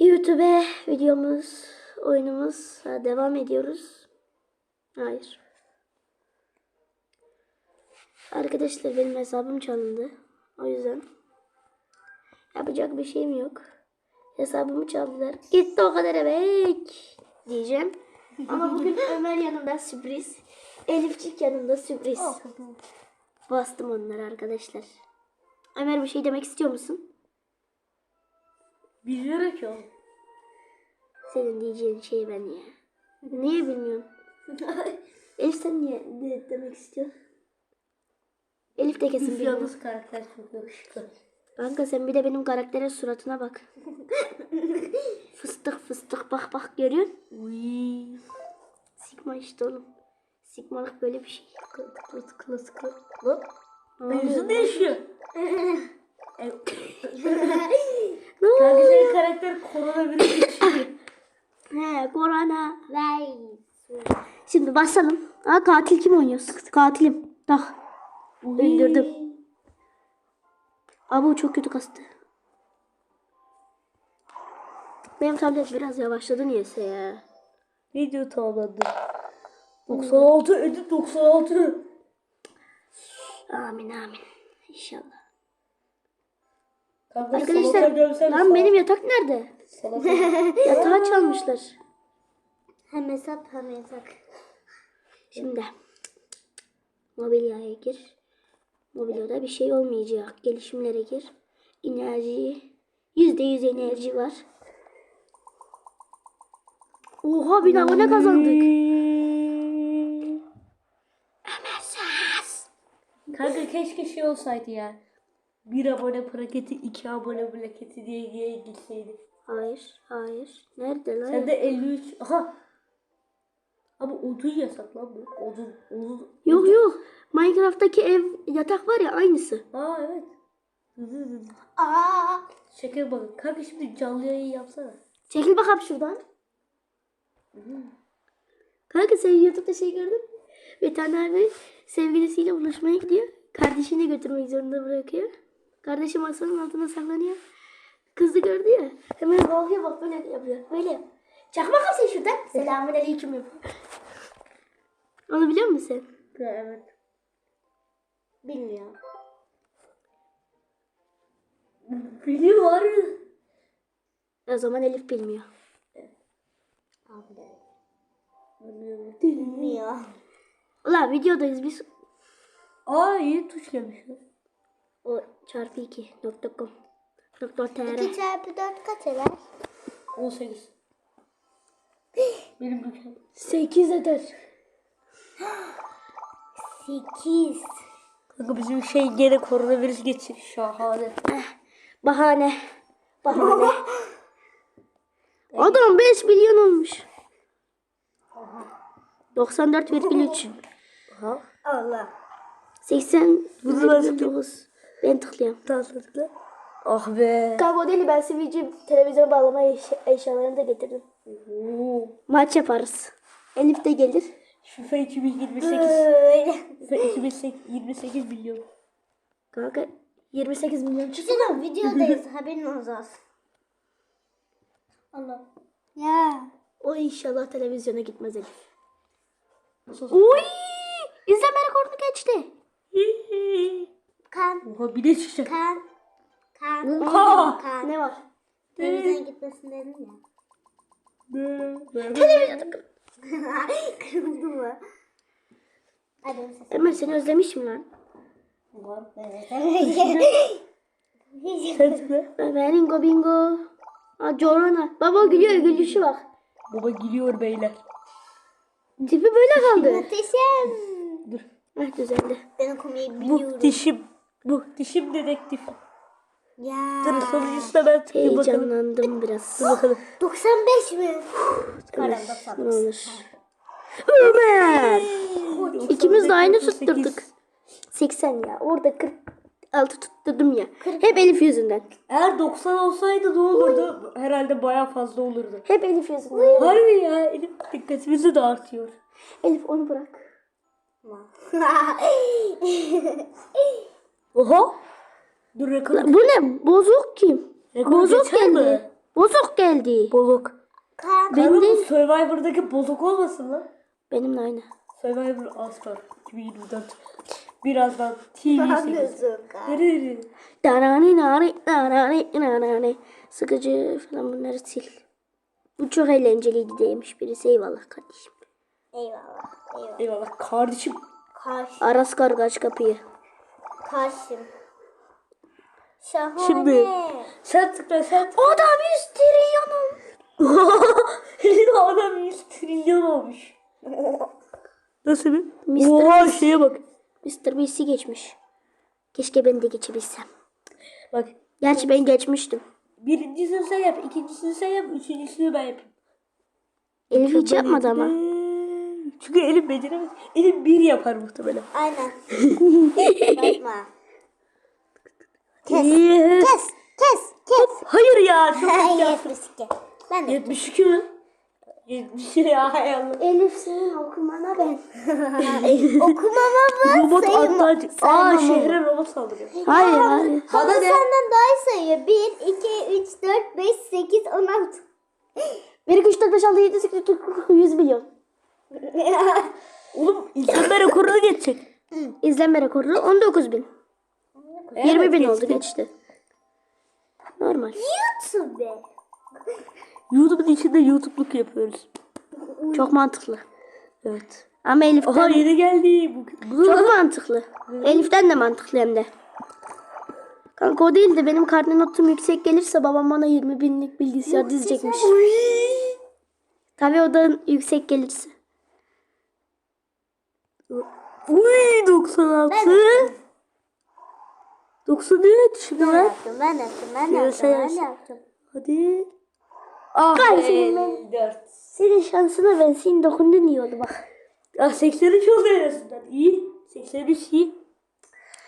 YouTube videomuz, oyunumuz devam ediyoruz. Hayır. Arkadaşlar benim hesabım çalındı. O yüzden yapacak bir şeyim yok. Hesabımı çaldılar. Gitti o kadar emek diyeceğim. Ama bugün Ömer yanında sürpriz. Elifçik yanında sürpriz. Bastım onları arkadaşlar. Ömer bir şey demek istiyor musun? Ki oğlum. Senin diyeceğin şey ben ya. Niye bilmiyorum? Elif sen niye ne demek istiyorsun? Elif de kesin Üf bilmiyor. yalnız karakter çok yakışıklı. Kanka sen bir de benim karakterin suratına bak. fıstık fıstık bak bak görüyor musun? Uy. Sigma işte oğlum. Sigmalık böyle bir şey. Tıklı tıklı tıklı. Lan. Ne oluyor Yüzün lan? değişiyor. E, Ne oluyor? Kanka senin karakter koronavirüs geçirdi. He korona. Vay. Şimdi basalım. Aa katil kim oynuyor? Katilim. Tak. Öldürdüm. Aa bu çok kötü kastı. Benim tablet biraz yavaşladı niyeyse ya. Video tamamlandı. 96 edit 96. Amin amin. İnşallah. Kanka Arkadaşlar lan benim yatak nerede? Yatağı çalmışlar. Hem hesap hem yasak. Şimdi mobilyaya gir. Mobilyada bir şey olmayacak. Gelişimlere gir. Enerji. Yüzde yüz enerji var. Oha bin abone kazandık. Ömersiz. Kanka keşke şey olsaydı ya. Bir abone plaketi, iki abone plaketi diye diye gitseydi. Hayır, hayır. Nerede lan? Sen de 53. Aha. Ama odun yasak lan bu. Odun, odun. Yok yok. Minecraft'taki ev yatak var ya aynısı. Aa evet. Aa, Şaka bakın. Kanka şimdi canlı yayın yapsana. Çekil bakalım şuradan. Kanka sen YouTube'da şey gördün mü? Bir tane abi sevgilisiyle buluşmaya gidiyor. Kardeşini götürmek zorunda bırakıyor. Kardeşi masanın altına saklanıyor. Kızı gördü ya. Hemen kalkıyor bak böyle yapıyor. Böyle yap. Çak bakalım sen şuradan. Selamun aleyküm yapıyor. Onu biliyor musun sen? Evet. bilmiyorum. Biliyor. O zaman Elif bilmiyor. Abi bilmiyor. Ulan videodayız biz. Aa yeni tuş gelmiş lan. O çarpı iki nokta com. Nokta tr. 2 çarpı 4 kaç eder? 18. Benim mükemmel. Sekiz eder. 8. Kanka bizim şey gene koronavirüs geçir. Şahane. Bahane. Bahane. Adam 5 milyon olmuş. 94,3 Aha. Allah. 80,9 Ben tıklıyorum. Tansızlıkla. Ah be. Kanka deli ben sivilce televizyon bağlama eşya- eşyalarını da getirdim. Oo. Maç yaparız. Elif de gelir. FIFA 2028. Böyle. FIFA 2028 milyon. Kanka 28 milyon çıktı. Bizim videodayız haberin olsun. Allah. Ya. O inşallah televizyona gitmez Elif. Nasıl? Uy! İzleme rekorunu geçti. Kan. Oha bir de çıkacak. Kan. Kan. Oha. Kan. Ne var? Televizyon gitmesin dedim ya. Kırıldı mı? Hadi onu ses. Ömer seni özlemişim lan. Evet. Sen tıkla. Ömer'in go bingo. Aa, Corona. Baba gülüyor gülüşü bak. Baba geliyor beyler. Tipi böyle kaldı. Muhteşem. Dur. Heh düzeldi. Ben okumayı Bu biliyorum. dişim. Bu dişim dedektif. Ya. Dur sonuncusuna ben tıklayayım bakalım. Heyecanlandım biraz. Dur bakalım. 95 mi? Ne olur. Ömer. İkimiz de aynı 98. tutturduk. 80 ya. Orada 46 tutturdum ya. Hep Elif yüzünden. Eğer 90 olsaydı ne olurdu? Herhalde baya fazla olurdu. Hep Elif yüzünden. Harbi ya Elif dikkatimizi de artıyor. Elif onu bırak. Oha. Dur rekor. Bu ne? Bozuk kim? rekor Bozuk geçer geldi. mi? Bozuk geldi. Bozuk. Kan. Benim Benim değil. Survivor'daki bozuk olmasın lan. Benimle aynı. Survivor Star 2024. Birazdan TV8. Gözüm kan. Nereye? Darani nari darani darani. Sıkıcı falan bunları sil. Bu çok eğlenceliydi demiş birisi. Eyvallah kardeşim. Eyvallah. Eyvallah. Eyvallah kardeşim. Karşı. Aras karga aç kapıyı. Karşım. Şahane. Şimdi sen tıkla sen tıkla. Adam 100 trilyonum. Adam 100 trilyon olmuş. Nasıl bir? Mr. Oha şeye bak. Mr. Beast'i geçmiş. Keşke ben de geçebilsem. Bak Gerçi ben geçmiştim. birincisini sen yap, ikincisini sen yap, üçüncüsünü ben yapayım. Elif hiç yapmadı ama. Çünkü elim beceremez. Elim bir yapar muhtemelen. Aynen. Yapma. Kes. Yes. Kes. Kes. Kes. Hayır ya. Çok ya. 72. Ben de. 72 mi? 70 ya hay Allah. Elif senin okumana ben. Okumama bak. Robot sayım- atlar. Aa şehre robot saldırıyor. Hayır hayır. Bana senden daha iyi sayıyor. 1, 2, 3, 4, 5, 8, 16. 1, 2, 3, 4, 5, 6, 7, 8, 9, 100 milyon. Oğlum izlenme rekorunu geçecek. İzlenme rekoru 19 bin. 20 bin oldu geçti. Normal. YouTube. YouTube'un içinde YouTube'luk yapıyoruz. Çok mantıklı. Evet. Ama Elif'ten yeni geldi. Bu, bu çok mantıklı. Elif'ten de mantıklı hem de. Kanka o değil de benim karne notum yüksek gelirse babam bana 20 binlik bilgisayar dizecekmiş. Tabii o da yüksek gelirse. Uy 96. 93 şimdi Ben yaptım, ben yaptım, ben yaptım, ben. Hadi. Ah senin ben- 4. Senin şansına ben senin dokundun iyi oldu bak. Ah 83 oldu en azından. İyi. 83 iyi.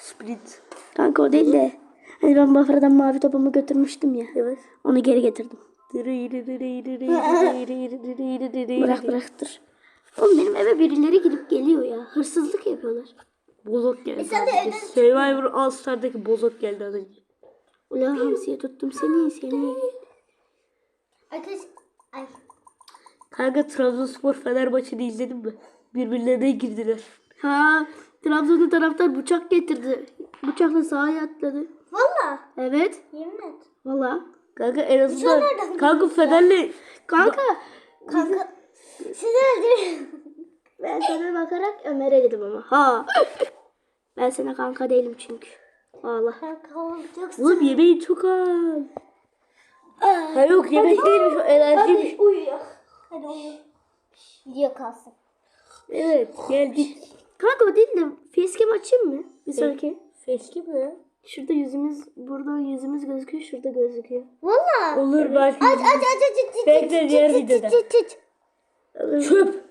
Sprint. Kanka o değil de. Hani ben Bafra'dan mavi topumu götürmüştüm ya. Evet. Onu geri getirdim. Bırak Bırak bıraktır. Oğlum benim eve birileri girip geliyor ya. Hırsızlık yapıyorlar. Bozok geldi. sen de önce. Survivor All Star'daki bozok geldi az önce. Ulan hamsiye tuttum seni seni. Arkadaş, ay. Kanka Trabzonspor Fenerbahçe'de izledin mi? Birbirlerine girdiler. Ha Trabzon'da taraftar bıçak getirdi. Bıçakla sahaya atladı. Valla. Evet. Yemin et. Valla. Kanka en azından nereden kanka Fener'le Kanka Kanka. Sizi öldürürüm. ben sana bakarak Ömer'e dedim ama. Ha. Ben sana kanka değilim çünkü. Valla. Kanka olacaksın. Oğlum yemeği çok az. Ha yok yemek değilmiş o enerjiymiş. uyuyor. Hadi uyu. Video kalsın. Evet geldik. Kanka o değil de facecam açayım mı? Bir sonraki. Feski mi? Şurada yüzümüz, buradan yüzümüz gözüküyor, şurada gözüküyor. Valla. Olur belki. Aç aç aç aç aç. Bekle diğer videoda. Çöp.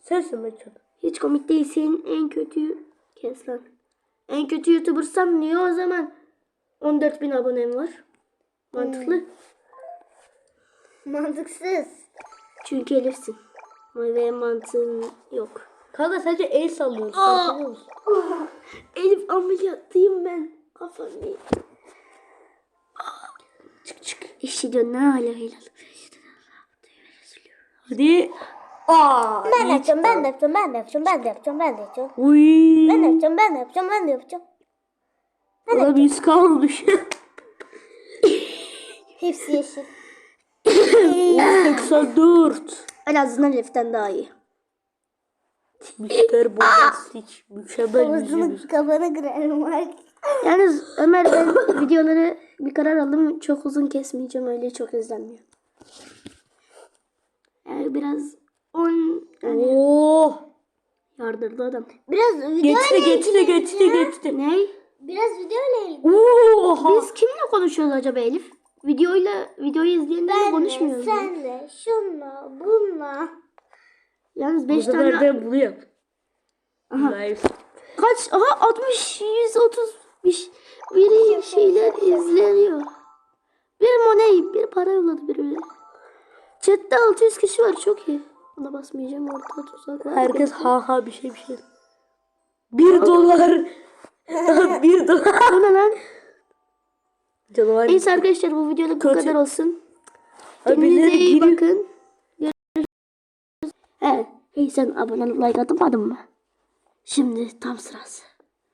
Sensin ben çöp. Hiç komik değil. Senin en kötü kes lan. En kötü YouTuber'sam niye o zaman 14 bin abonem var? Mantıklı. Mantıksız. Çünkü Elif'sin. Ve mantığın yok. Kanka sadece el sallıyoruz. farkında mısın? Elif ameliyattayım ben. Kafam değil. Çık çık. İşi ne hala helal. Hadi. Aa. Ben de yapacağım, ben de yapacağım, ben de yapacağım, ben de yapacağım, ben de yapacağım. Uy. Ben de yapacağım, ben de yapacağım, ben de yapacağım. Ulan yüz kalmış. Hepsi yeşil. 84. En azından Elif'ten daha iyi. Mr. Bombastic. Mükemmel yüzümüz. kafanı kırarım bak. Yalnız Ömer ben videoları bir karar aldım. Çok uzun kesmeyeceğim. Öyle çok izlenmiyor. Yani biraz 10 yani Oo. Yardırdı adam. Biraz video Geçti ile geçti ilgili. geçti geçti. Ne? Biraz video ile ilgili. Oha. Biz kimle konuşuyoruz acaba Elif? Videoyla videoyu izleyenlerle Benle, konuşmuyoruz. mu? senle, şunla, bununla. Yalnız Bu 5 sefer tane de. Aha. Live. kaç aha 60 130 bir, biri şeyler izleniyor. Bir money bir para yolladı biri. Chat'te 600 kişi var çok iyi. Ona basmayacağım orada tuzak var. Herkes ha ha bir şey bir şey. Bir dolar. bir dolar. Bu ne lan? Canavar. Neyse arkadaşlar bu videoluk bu Kötü. kadar olsun. Kendinize iyi bakın. Görüşürüz. He, hey sen abone olup like atmadın mı? Şimdi tam sırası.